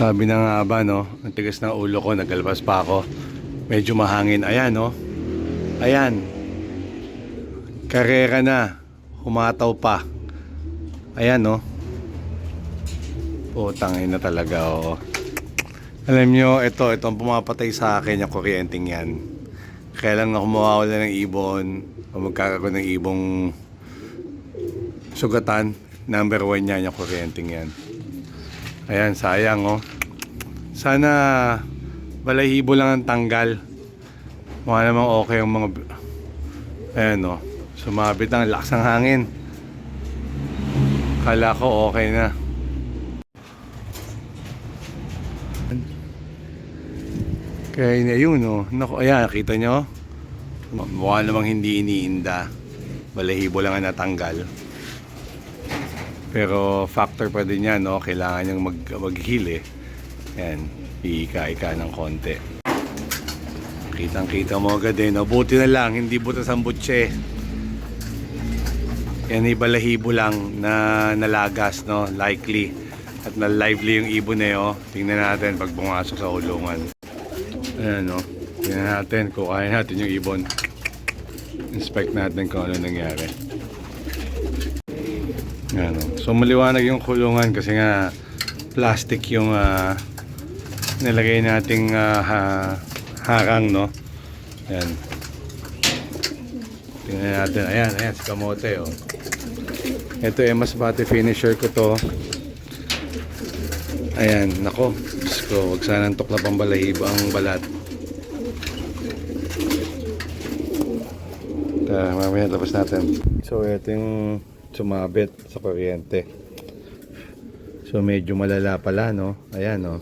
Sabi na nga ba, no? Ang tigas ng ulo ko, nagalpas pa ako. Medyo mahangin. Ayan, no? Ayan. Karera na. Humataw pa. Ayan, no? Putang ina talaga, oo. Alam nyo, ito, ito ang pumapatay sa akin, yung kuryenteng yan. Kaya lang ako mawawala ng ibon, o magkakaroon ng ibong sugatan, number one yan, yung kuryenteng yan. Ayan, sayang oh. Sana balahibo lang ang tanggal. Mukha namang okay ang mga... Ayan oh. Sumabit ang lakas ng hangin. Kala ko okay na. Kaya yun, yun oh. Naku, ayan, nakita nyo? Mukha namang hindi iniinda. Balahibo lang ang natanggal. Pero factor pa din yan, no? Kailangan niyang mag, mag-heal eh. Yan, iika-ika ng konti. Kitang-kita mo agad eh, no? Buti na lang, hindi butas ang butse. Yan ay balahibo lang na nalagas, no? Likely. At na lively yung ibon eh, oh. Tingnan natin pag bumasok sa ulungan. Ayan, no? Tingnan natin kung kaya natin yung ibon. Inspect natin kung ano nangyari. Ano. So maliwanag yung kulungan kasi nga plastic yung ah, nilagay nating ah, ha- harang no. Ayan. Tingnan natin. Ayan, ayan si kamote oh. Ito eh mas bate finisher ko to. Ayan, nako. Ko, wag sanang tuklap ang balahibo ang balat. Kaya mamaya labas natin. So ito yung sumabit sa kuryente. So medyo malala pala no. Ayan no.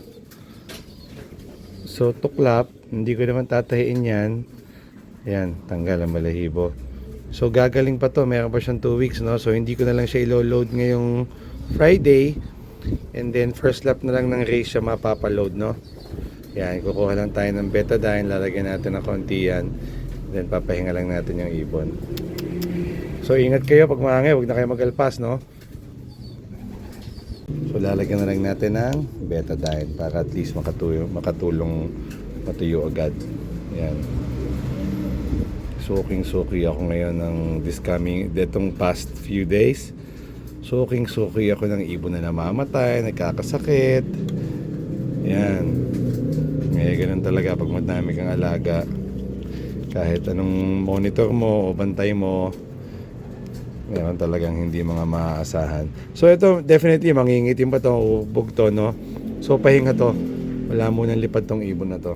So tuklap, hindi ko naman tatahiin yan. Ayan, tanggal ang balahibo. So gagaling pa to, meron pa siyang 2 weeks no. So hindi ko na lang siya ilo-load ngayong Friday. And then first lap na lang ng race siya mapapaload no. Yan, kukuha lang tayo ng betadine, lalagyan natin ng konti yan. Then papahinga lang natin yung ibon. So ingat kayo pag mahangin, huwag na kayo magalpas, no? So lalagyan na lang natin ng betadine para at least makatulong, makatulong matuyo agad. Yan. Soaking soaky ako ngayon ng this coming, detong past few days. Soaking soaky ako ng ibon na namamatay, nagkakasakit. Yan. Ngayon ganun talaga pag madami kang alaga. Kahit anong monitor mo o bantay mo, meron talagang hindi mga maaasahan. So ito, definitely, mangingitim pa to, ubog to, no? So pahinga to. Wala munang lipad tong ibon na to.